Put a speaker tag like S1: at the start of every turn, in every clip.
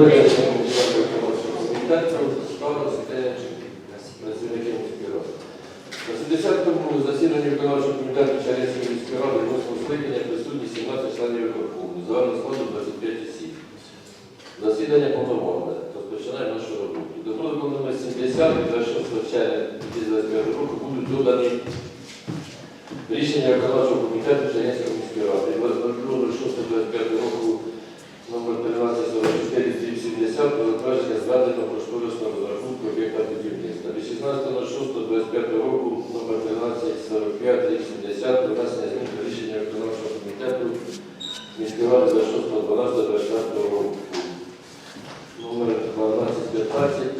S1: ради. На 70-му засіданні виконавчого комітету হয়েছে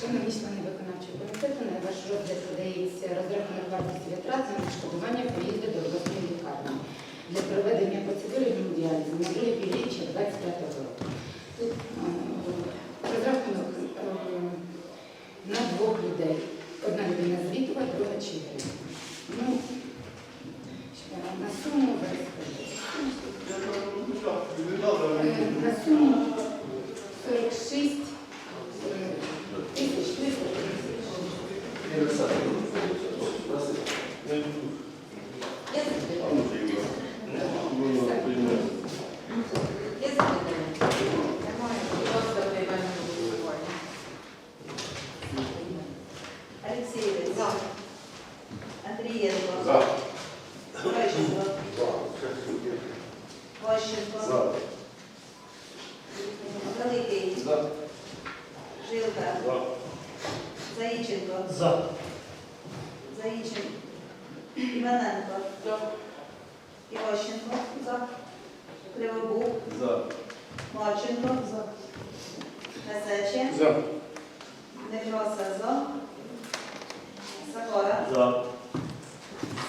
S2: Шановні члени виконавчого комітету, на ваш розгляд подається розрахунок вартості витрат на відшкодування поїзду до обласної лікарні для проведення процедури гемодіалізу на друге півріччя 25 року. Тут е, розрахунок е, на двох людей. Одна людина звітова, друга чигирина. Ну, ще на суму зараз скажу. Е, На суму 46 е, тисяч 300 Я запитаю. Я запитаю.
S3: Алексеевич. За. Андриенко.
S1: За.
S3: Кравченко. Ващенко. Великий. Жилка. Заїченко.
S4: За.
S3: Заїченко. Іваненко. Іващенко. За. Кривобук.
S1: За.
S3: Марченко. За. Месече.
S1: За.
S3: Непроса. За. Сакора.
S4: За.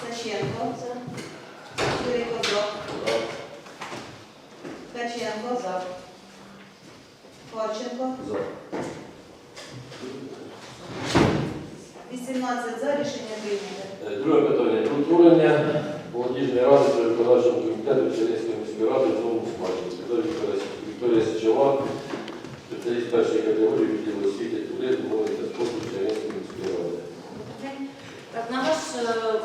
S3: Саченко. За. Юрій Козак. Ткаченко. За. Харченко.
S1: За.
S3: 18 за. Рішення прийнято.
S1: Е, Друге питання. Про утворення молодіжної ради при виконавчому комітету Чернівської міської ради в новому складі. Вікторія Вікторія спеціаліст першої категорії відділу освіти, туризму, молоді та спорту Чернівської міської ради.
S5: Так, на ваш, е,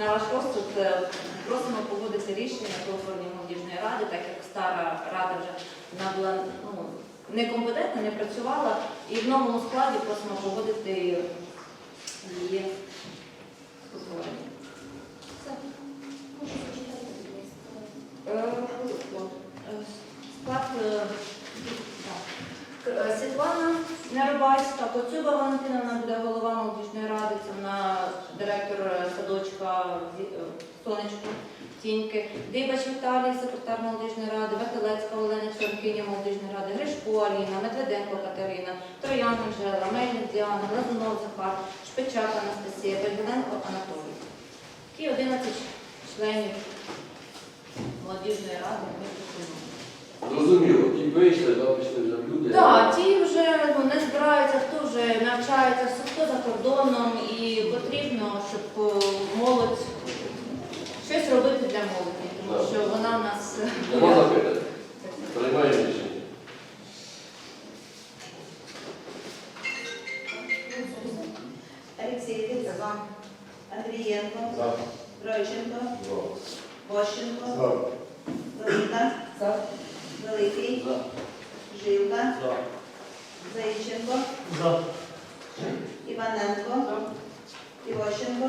S5: на ваш розсуд е, просимо погодити рішення про утворення молодіжної ради, так як стара рада вже вона була ну, некомпетентна, не працювала, і в новому складі просимо погодити утворення. Все. Е, е, Склад е, Світлана Нерубайська, Коцюба Валентина вона буде голова молодіжної ради, це вона директор садочка в Сонечку. Тіньки, Дибач Віталій, секретар молодіжної ради, Вахилецька Олена, членкиня молодіжної ради, Гришко Аліна, Медведенко Катерина, Троян Анжела, Мельник Діана, Глазунов Захар, Шпичак Анастасія, Бельгененко Анатолій. Такі 11 членів молодіжної ради ми пропонуємо.
S1: Зрозуміло, ті вийшли, да, пішли вже люди.
S5: Так, ті вже ну, не збираються залишається все хто за кордоном і потрібно, щоб е, молодь щось робити для молоді, тому
S1: Так.
S5: що вона в нас
S1: Нема запитань? Приймаємо рішення.
S3: Алексеєвич.
S2: За.
S3: Андрієнко.
S1: За.
S3: Тройченко.
S1: За.
S3: Велика. Великий.
S1: За.
S3: Жилка.
S1: За.
S3: Заїченко. Іваненко. Івощенко.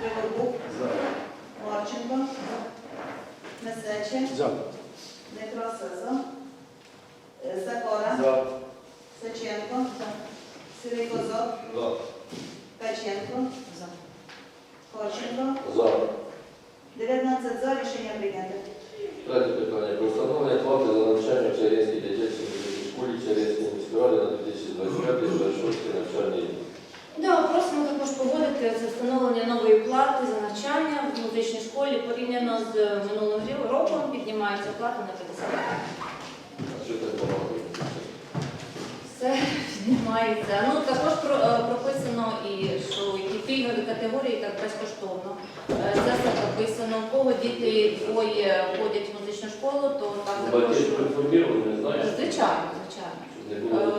S3: Кривобук.
S1: За.
S3: Марченко. Месече.
S1: За.
S3: Некрасиза. Закора.
S1: За.
S3: Саченко. Сирий Козак.
S1: За.
S3: Каченко.
S2: За.
S3: Хорченко.
S1: За.
S3: 19 за. Рішення прийнято.
S1: Третє питання. Про встановлення плати за навчання в Чарівській дитячій школі Чарівської міської ради на 2025-2026 навчальний рік.
S5: Да, просимо також погодити це встановлення нової плати за навчання в музичній школі порівняно з минулим роком піднімається плата на 50
S1: А Що так?
S5: Все піднімається. Ну також про- е, прописано і що які пільгові категорії так безкоштовно. Е, Це все прописано. У кого діти двоє ходять в музичну школу, то так також.
S1: Батьки ж проінформували, не знаєш?
S5: Звичайно, звичайно.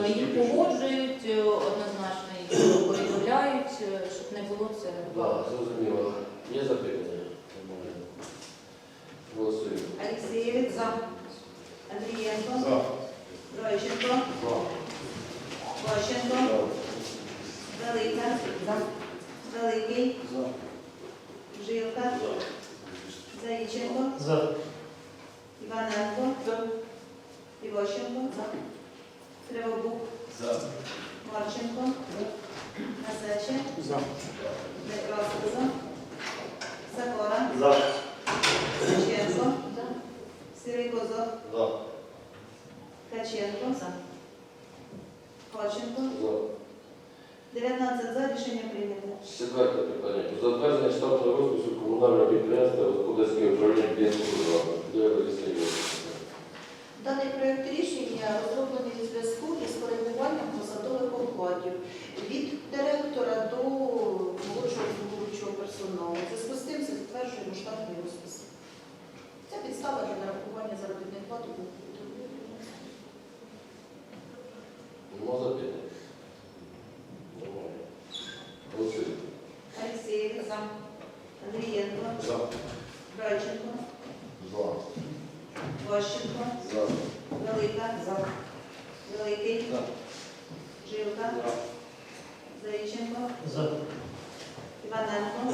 S5: Е, Їх погоджують однозначно, повідомляють, е, щоб не було це.
S1: Так, зрозуміло. Є запитання? Голосуємо.
S3: Алексеєвич.
S2: За.
S3: Андрієнко.
S1: За.
S3: Тройченко. Ващенко. Велика. Великий. Жилка. Заїченко.
S1: За.
S3: Іваненко. Івощенко. Кривобук.
S1: За.
S3: Марченко. Насече.
S1: За.
S3: Некрасиза. Закора.
S1: За.
S3: Саченко. Сирий Козак.
S1: За.
S3: Каченко.
S1: За.
S3: 19 за. Рішення прийнято.
S1: Четверте питання. Затвердження штатного розпису комунального підприємства управління?
S4: Даний проект рішення розроблений у зв'язку із коригуванням посадових окладів від директора до молодшого службового персоналу. У зв'язку з тим затверджуємо штатний розпис. Це підстава для нарахування заробітних плат у
S1: Нема запитань? Немає. Голосуємо.
S3: Алексеєвич.
S2: За.
S3: Андрієнко.
S1: За.
S3: Брайченко.
S1: За.
S3: Ващенко.
S1: За.
S3: Велика.
S2: За.
S3: Великий.
S1: За.
S3: Жилка.
S1: За.
S3: Заїченко.
S1: За.
S3: Іваненко.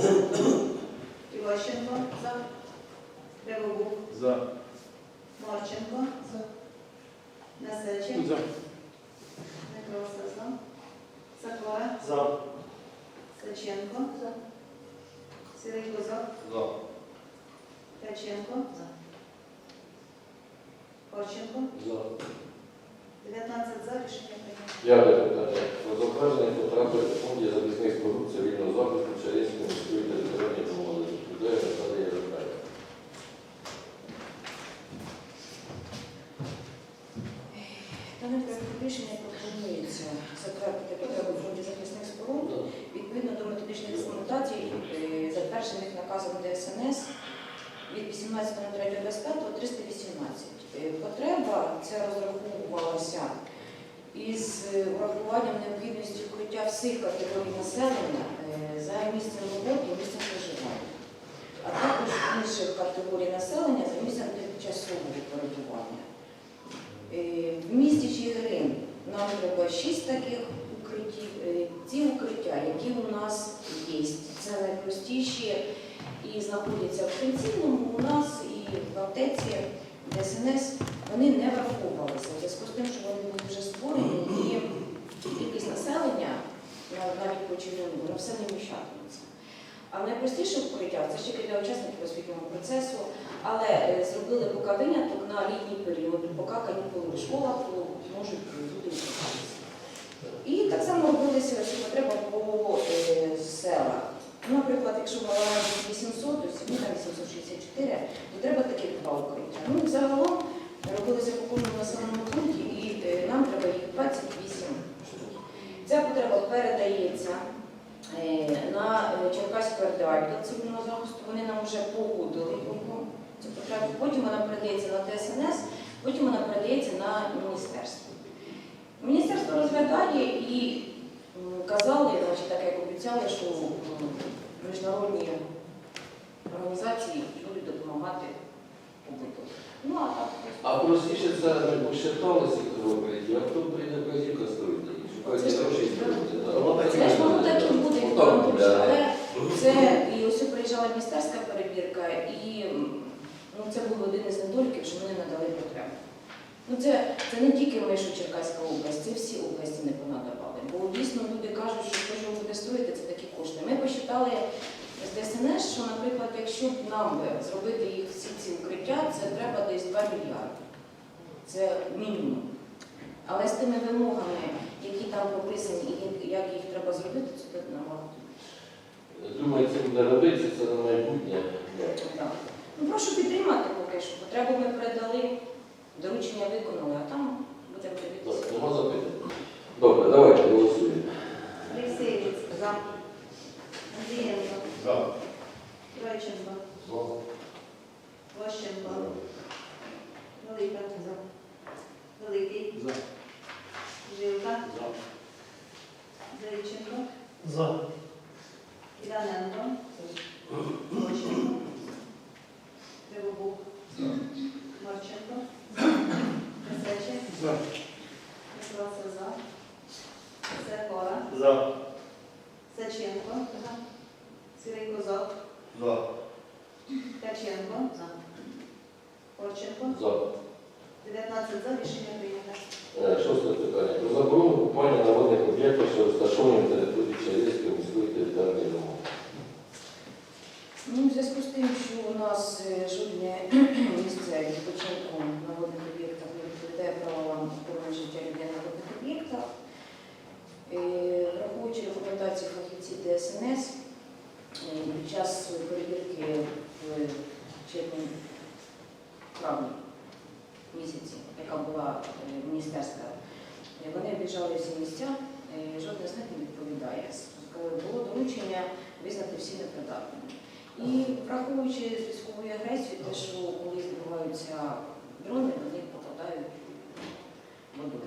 S3: Івощенко. Кривобук.
S1: За.
S3: Марченко. Насече.
S1: За.
S3: Некрасиза. Закора.
S1: За.
S3: Саченко. Сирий Козак.
S1: За.
S3: Каченко. Хорченко.
S1: За.
S3: 19 за. Рішення прийнято.
S1: П'яте питання. Про затвердження потреби у фонді захисних споруд цивільного захисту Чарівської міської територіальної громади. Де Наталія Європейська?
S6: Даним проектом рішення пропонується затвердити потребу в фонді захисних споруд відповідно до методичних рекомендацій, е, затверджених наказом ДСНС від 18.03.25 318. Е, Потреба ця розраховувалася із е, урахуванням необхідності укриття всіх категорій населення е, за місцем роботи і місцем проживання, а також інших категорій населення за місцем тимчасового перебування. Е, В місті Чигирин нам треба шість таких укриттів. Е, Ці укриття, які у нас є, це найпростіші і знаходяться в Пенсійному у нас і в аптеці ДСНС, вони не враховувалися в зв'язку з тим, що вони були вже створені і кількість населення навіть по Чигирину, воно все не вміщатиметься. А найпростіше укриття це ще для учасників освітнього процесу, але е, зробили поки виняток на літній період, поки канікули в школах, то можуть люди вчитатися. І так само робилися ці потреби по е, селах. Ну, Наприклад, якщо Малая 800, то сьогодні 864, то треба такі два укриття. Ну, загалом робилися по кожному населеному пункті, і е, нам треба їх 28 штук. Ця потреба передається е, е, для цивільного захисту. Вони нам вже погодили його, цю потребу. Потім вона передається на ТСНС, потім вона передається на міністерство. Міністерство розглядає і казали, значить, так як обіцяли, що міжнародні організації будуть допомагати побуту. Ну а так.
S1: А простіше це ми посчиталися кровопролиття, а хто прийде вказівка строїти? Шукайте
S6: Це ж-
S1: гроші і строїти. Да, воно так і
S6: Це ж воно
S1: буде.
S6: так і буде,
S1: Ну,
S6: Віктор
S1: так
S6: Анатолійович,
S1: буде.
S6: але це і приїжджала міністерська перевірка, і ну, це був один із недоліків, що вони надали потребу. Ну, це, це не тільки ми, що Черкаська область, це всі області не понадавали. Бо дійсно люди кажуть, що те, що ви будете строїти, це такі кошти. Ми посчитали з ДСНС, що, наприклад, якщо б нам би зробити їх всі ці укриття, це треба десь 2 мільярди. Це мінімум. Але з тими вимогами, які там прописані, і як їх треба зробити, це набагато.
S1: Думаю, це буде робитися, це на майбутнє.
S6: Так. Ну, прошу підтримати поки що. Потребу ми передали, доручення виконали, а там будемо дивитися.
S1: Добре, давайте голосуємо.
S3: Алексеєвич. За. Андрієнко.
S1: За.
S3: Тройченко. Ващенко. Велика. За. Великий.
S1: За.
S3: Жилка. Заріченко.
S7: За.
S3: Іваненко. Ващенко. Кривобук. Марченко. Касечик.
S7: За.
S3: Миколаївська за. Секора.
S7: За.
S3: Саченко. Сирий Козак.
S7: За.
S3: Ткаченко. Корченко.
S1: За.
S3: 19 за. Рішення прийнято.
S1: Е, Шосте питання. Про заборону купування на водних об'єктах, що розташовані на території Чернівської міської територіальної громади.
S6: Ну, в зв'язку з тим, що у нас е, жодне місце відпочинку на водних об'єктах не відповідає правилам охорони життя людей на водних об'єктах, е, враховуючи рекомендації фахівців ДСНС, е, під час своєї перевірки в червні травні місяці, яка була е, міністерська, е, вони обіжали всі місця, е, жодне з них не відповідає. С- Було доручення визнати всі непридатними. І враховуючи військову агресію, те, що коли збиваються дрони, вони попадають в воду.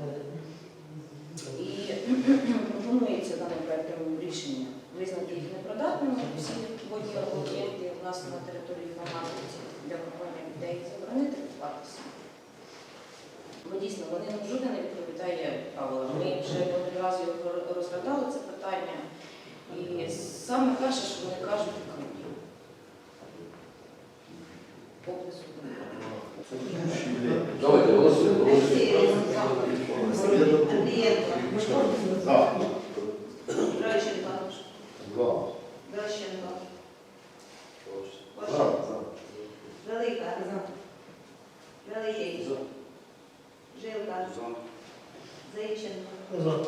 S6: І пропонується даним проектом рішення визнати їх непридатними, всі водні об'єкти у нас на території громади для купання людей заборонити купатися. Бо дійсно вони ну, жодне не відповідає правилам. Ми вже один раз його розглядали це питання. І саме перше, що вони кажуть, укриття. Поблизу.
S1: Давайте голосуємо.
S7: За.
S3: Тройченко.
S7: За.
S3: Ващенко.
S7: За.
S3: Велика. Великий. Жилка. Заїченко.
S7: За.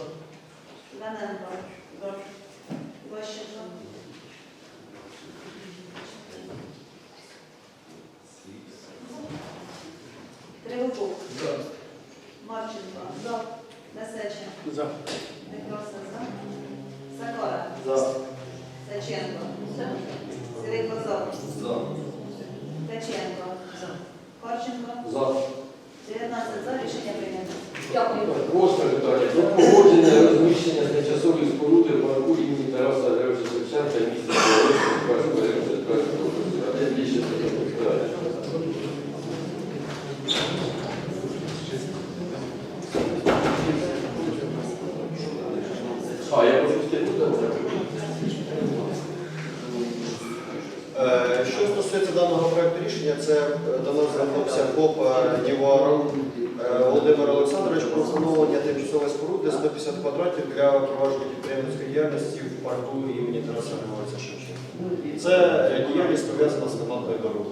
S3: Іваненко. Ващенко. Кривобук. Марченко. Несеченко.
S7: За.
S3: Микроса за. Сакора.
S7: За.
S3: Саченко. Сирий Козак.
S7: За.
S3: Ткаченко. Корченко.
S1: За.
S3: 19 за. Рішення прийнято.
S6: Дякую.
S1: Восьме питання. Про погодження розміщення тимчасової споруди в парку імені Тараса Григоровича Шевченка місті Києва району Черкаської області. А де більше питання? А, я прошу стягнути.
S8: Е, Що стосується даного проекту рішення, це е, до нас звернувся ФОП Ніваром Володимир Олександрович про встановлення тимчасової споруди 150 квадратів для провадження підприємницької діяльності в парку імені Тараса Григорьовича Шевченка. Це е, діяльність пов'язана з канатною дорогою.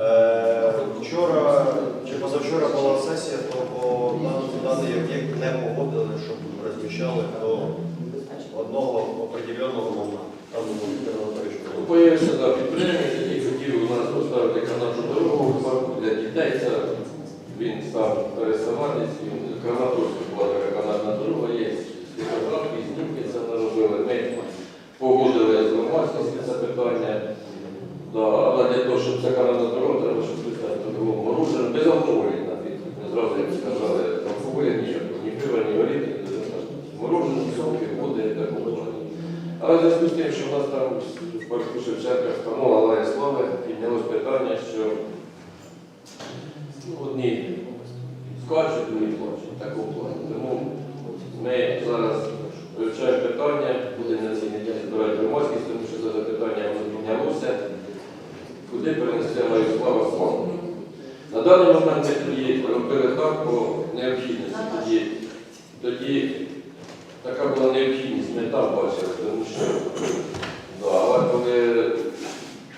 S8: Е, Вчора чи позавчора була сесія, то по даний об'єкт не погодили, розміщали до одного определеного моменту. Там Володимир Анатолійович
S1: Ну, Появився да, підприємець, який хотів у нас поставити канатну дорогу в парку для дітей. Це він став переселенець, він Краматорська була така канатна дорога, є світоград, Але в зв'язку з тим, що в нас там в парку Шевченка встановила Алея Слави, піднялось питання, що одні скачуть, другі плачуть, такого плану. Тому ми зараз вивчаємо питання, буде на цій неділі збирати громадськість, тому що це запитання піднялося. Куди перенесе Алею Слава фонд? На даний момент ми робили так по необхідності. Тоді, тоді така була необхідність, ми там бачили, тому що да, але коли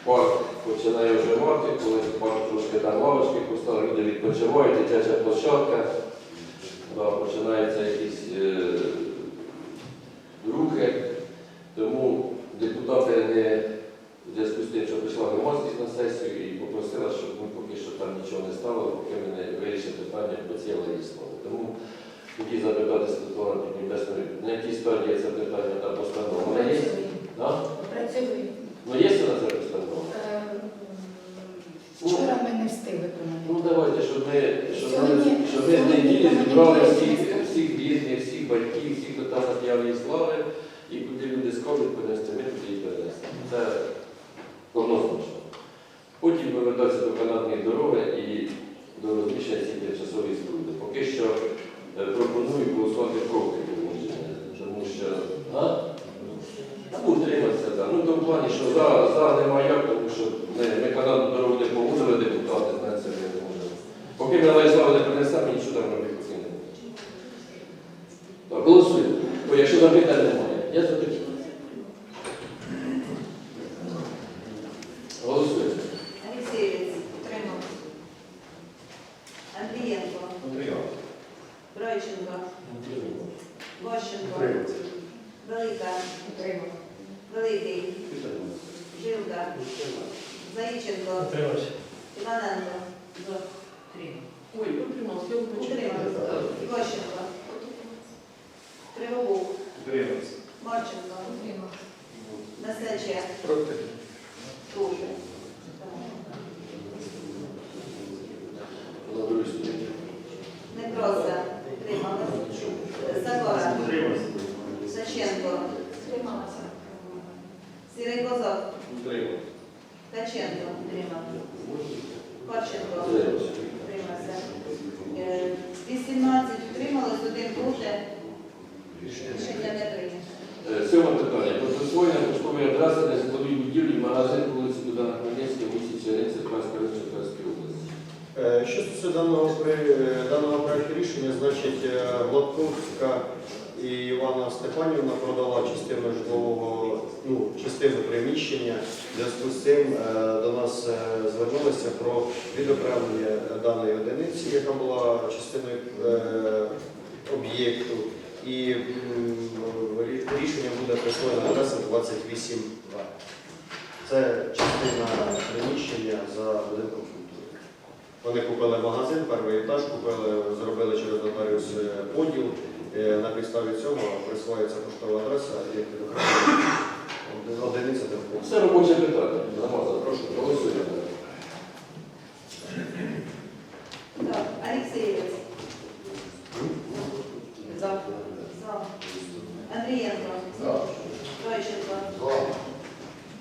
S1: парк починає вживати, коли парк трошки там лавочки поставили, люди дитяча площадка, да, починаються якісь е, рухи, тому депутати не в зв'язку з тим, що прийшла громадськість на сесію і попросила, щоб ми поки що там нічого не ставили, поки ми не вирішили питання по цілій слово. Тому хотів запитати Світлана Піднебесної, на якій стадії це питання та постанова? Вона є? Да?
S2: Працюємо.
S1: Ну є на це постанова?
S2: Е, Вчора ми не встигли
S1: Ну
S2: промовити.
S1: давайте, щоб ми, щоб ми,
S2: Сьогодні-
S1: щоб ми з
S2: сьогодні
S1: неділі
S2: там
S1: зібрали
S2: ніхто не
S1: всіх,
S2: сказав.
S1: всіх різних, всіх батьків, всіх, хто там на п'явній слави, і куди люди скажуть принести, ми туди і перенесемо. Це однозначно. Потім повертатися до канатної дороги і до розміщення цієї тимчасової споруди. Поки що е, пропоную голосувати проти погодження, тому що а? Ну, утриматися, так. Ну, в тому плані, що за, за немає як, тому що ми, ми канатну дорогу не погодили, депутати, знають, це ми не можемо. Поки ми Лаїславу не принесемо, нічого там робити поки не будемо. Так, голосуємо. Бо якщо запитань немає, я запитаю. Голосуємо.
S3: Алексеєвець. Утримав. Андрієнко. Брайченко. Ващенко. Велика. Великий. Жилда. Заїченко. Іваненко.
S1: Ой, утримався,
S3: Утримав. Ващенко. Кривобук. Марченко. Несече.
S8: Проти.
S3: Дуже.
S1: На другій стороні.
S3: Непроса. Трималась. Сагора. Саченко. Сірий Козак. Ткаченко. Харченко. Утримався. Е, 18 утрималось, один проти. Рішення не прийнято.
S1: Е, Сьоме Про поштової адреси на житловій будівлі магазин вулиці Богдана Хмельницького, місті Черниці, Черкаської Черкаської області.
S8: Е, Що стосується даного, е, даного проекту рішення, значить е, Гладковська і Івана Степанівна продала частину житлового, ну, частину приміщення. В зв'язку з цим до нас звернулися про відокремлення даної одиниці, яка була частиною об'єкту. І рішення буде присвоєно адреса 28 Це частина приміщення за будинком культури. Вони купили магазин, перший етаж купили, зробили через нотаріус е, поділ. Е, На підставі цього присвоюється поштова адреса і одиниця
S1: Це робоче питання. Прошу, голосуємо.
S3: Так, Алексеєвець.
S2: За.
S3: За. Андрієнко. Брайченко.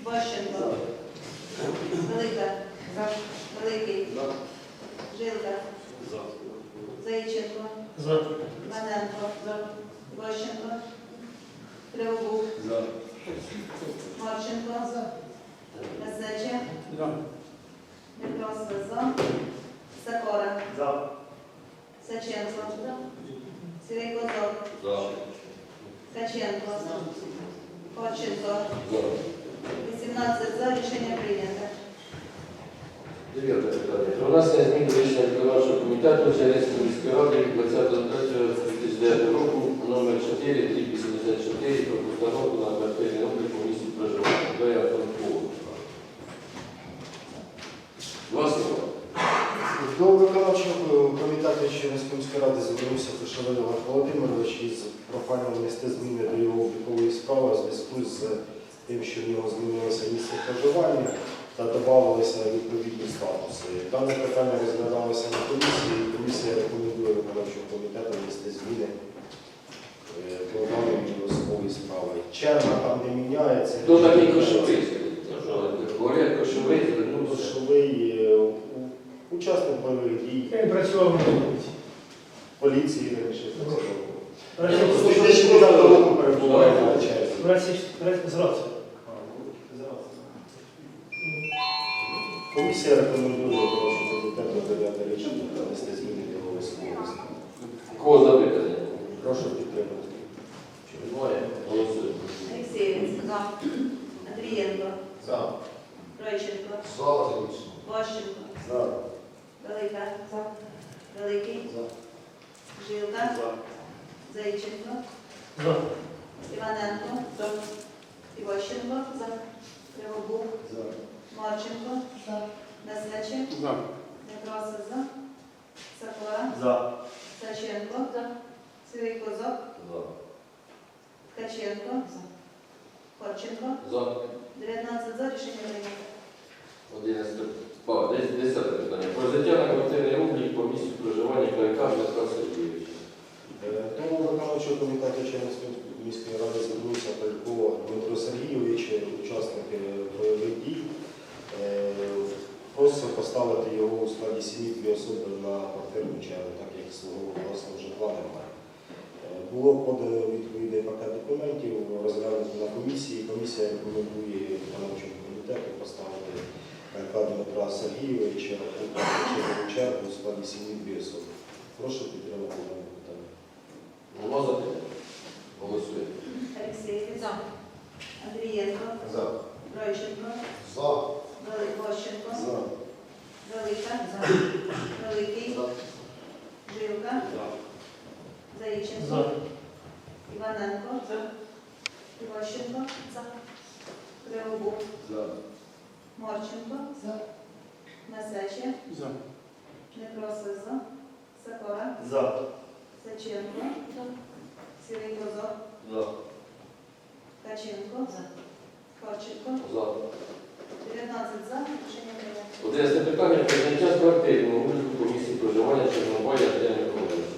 S3: Ващенко. Велика.
S2: За.
S3: Великий. Жилка. Заїченко. Іваненко. Ващенко. Кривобук. Марченко. Месече. Непросто за. Сакора. Саченко. Сірий Козак. Ткаченко. Харченко. 18 за. Рішення прийнято.
S1: Дев'яте питання. Про внесення змін до рішення виконавчого комітету Чернецької міської ради від 20.03.2009 року номер 4 384 про постановку на квартирний облік у місті проживання. До я Франкову. Два слова.
S9: До виконавчого Чернівської міської ради звернувся Кошевин Олег Володимирович із проханням внести зміни до його облікової справи у зв'язку з тим, що в нього змінилося місце проживання та додавалися відповідні статуси. Дане питання розглядалося на комісії, і комісія рекомендує виконавчому комітету внести зміни е, до даної особової справи. черга там не міняється.
S1: Хто такий кошовий? Говорять, кошовий звернувся.
S9: Кошовий е, учасник бойових дій,
S7: Я працював.
S9: Поліції 2009 року перебуває на черзі.
S7: З рації.
S9: Комісія рекомендує прошу комітету прийняти рішення та внести зміни до його.
S1: Кого запитання?
S9: Прошу підтримати.
S1: Чи Немає. Голосуємо.
S3: Алексеєвець. За. Андрієнко.
S7: За.
S3: Тройченко.
S7: За.
S3: Ващенко.
S9: За.
S3: Велика. За. Великий. Жилка. Зайченко.
S7: За.
S3: Іваненко. Іващенко. Кривобук.
S9: За.
S3: Марченко. Несвече.
S7: За.
S3: Некрасов. За. Сакора.
S7: За.
S3: Саченко. Сивий Козак. Ткаченко. Харченко.
S1: За.
S3: 19 за. Рішення прийнято.
S1: 11. Па, десь- Десяте питання. Про взяття на квартирний облік по місцю проживання Клайка Дмитра Сергійовича.
S9: Тому виконавчого комітету Чернівської міської ради звернувся Палько Дмитро Сергійович, учасник е, бойових дій. Е, Просив поставити його у складі сім'ї дві особи на квартирну чергу, так як свого власного житла немає. Е, Було подано відповідний пакет документів, розглянуто на комісії. Комісія рекомендує виконавчому комітету поставити Дмитра Сергійовича у складі сім'ї дві особи. Прошу підтримати дане питання.
S1: Нема запитання? Голосуємо.
S3: Алексеєвець. За. Андрієнко.
S9: За.
S3: Тройченко.
S9: За.
S3: Ващенко.
S9: За.
S3: Велика. Великий. Жилка. Заїченко.
S7: За.
S3: Іваненко. Іващенко. Кривобук.
S9: За.
S3: Марченко. Несече.
S7: За.
S3: Некрасов. За. Сакора.
S7: За.
S3: Саченко. Сивий Козак.
S1: За.
S3: Ткаченко. Харченко.
S1: За.
S3: 19 за. Рішення прийнято.
S1: Одинадцяте питання про зняття з квартирного обліку по місцю проживання Чорнобая Андрія Миколаївича.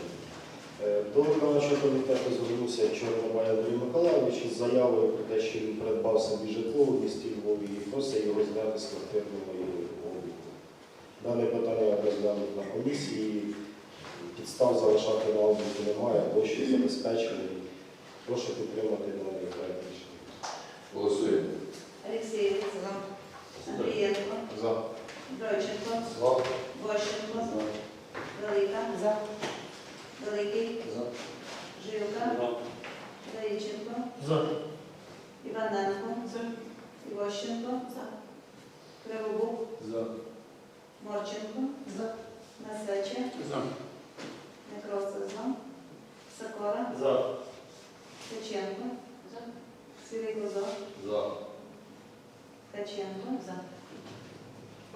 S9: Е, До виконавчого комітету звернувся Чорнобай Андрій Миколаївич із заявою про те, що він придбав собі житло в місті Львові і просить його зняти з квартирного обліку. Дане питання розглянуть на комісії. Підстав залишати на обліку немає, площі забезпечені. Прошу підтримати даний проект.
S1: Голосуємо.
S3: Алексеєвець. За. Андрієнко.
S9: За.
S3: Дройченко.
S9: За.
S3: Ващенко. Велика.
S2: За.
S3: Великий.
S9: За.
S3: Жилка. Заїченко.
S7: За.
S3: Іваненко. Іващенко. Кривобук.
S9: За.
S3: Марченко. Несече.
S7: За.
S3: Некрасов. За. Сакора.
S7: За.
S3: Ткаченко. Сивий Козак.
S1: За.
S3: Ткаченко.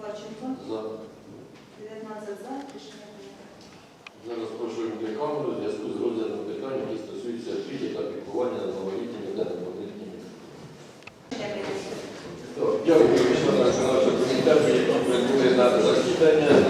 S3: Харченко.
S1: За.
S3: 19 за. Рішення прийнято.
S1: Зараз прошу камеру в зв'язку з розглядом питань, які стосуються опіки та піклування над малолітніми та.
S3: Рішення
S1: Дякую, члени виконавчого комітету, які на засідання.